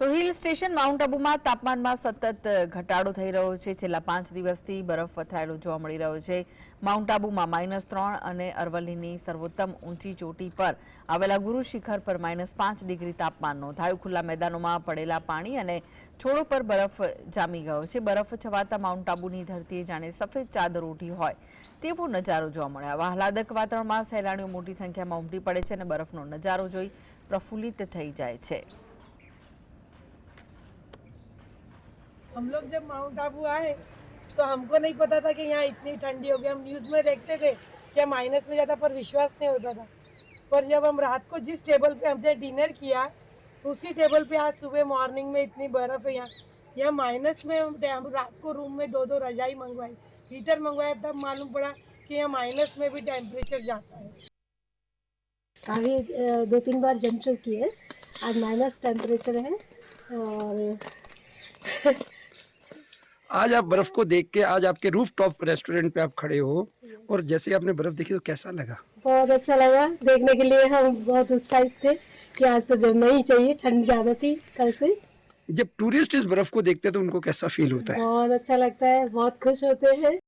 તો hill station mount આબુમાં તાપમાનમાં સતત ઘટાડો થઈ રહ્યો છે. છેલ્લા પાંચ દિવસથી બરફ પથરાયેલો જોવા મળી રહ્યો છે. માઉન્ટ આબુમાં માઇનસ ત્રણ અને અરવલ્લીની સર્વોત્તમ ઊંચી ચોટી પર આવેલા ગુરુ શિખર પર માઇનસ પાંચ ડિગ્રી તાપમાન નોંધાયું. ખુલ્લા મેદાનોમાં પડેલા પાણી અને છોડો પર બરફ જામી ગયો છે. બરફ છવાતા માઉન્ટ આબુની ધરતીએ જાણે સફેદ ચાદર ઓઢી હોય તેવો નજારો જોવા મળ્યો. આહલાદક વાતાવરણમાં સહેલાણીઓ મોટી સંખ્યામાં ઉમટી પડે છે અને બરફનો નજારો જોઈ પ્રફુલ્લિત થઈ જાય છે. हम लोग जब माउंट आबू आए तो हमको नहीं पता था कि यहाँ इतनी ठंडी होगी। हम न्यूज़ में देखते थे कि माइनस में जाता, पर विश्वास नहीं होता था। पर जब हम रात को जिस टेबल पे हमने डिनर किया, उसी टेबल पे आज सुबह मॉर्निंग में इतनी बर्फ़ है यहाँ। यहाँ माइनस में हम रात को रूम में दो दो रजाई मंगवाई। हीटर मंगवाया, तब मालूम पड़ा कि यहाँ माइनस में भी टेम्परेचर जाता है। अभी दो तीन बार जम चुकी है आज माइनस टेम्परेचर है और आज आप बर्फ़ को देख के आज आपके रूफ टॉप रेस्टोरेंट पे आप खड़े हो और जैसे आपने बर्फ़ देखी तो कैसा लगा? बहुत अच्छा लगा। देखने के लिए हम बहुत उत्साहित थे कि आज तो जब नहीं चाहिए ठंड ज़्यादा थी कल से। जब टूरिस्ट इस बर्फ़ को देखते हैं तो उनको कैसा फील होता है? बहुत अच्छा लगता है बहुत खुश होते हैं।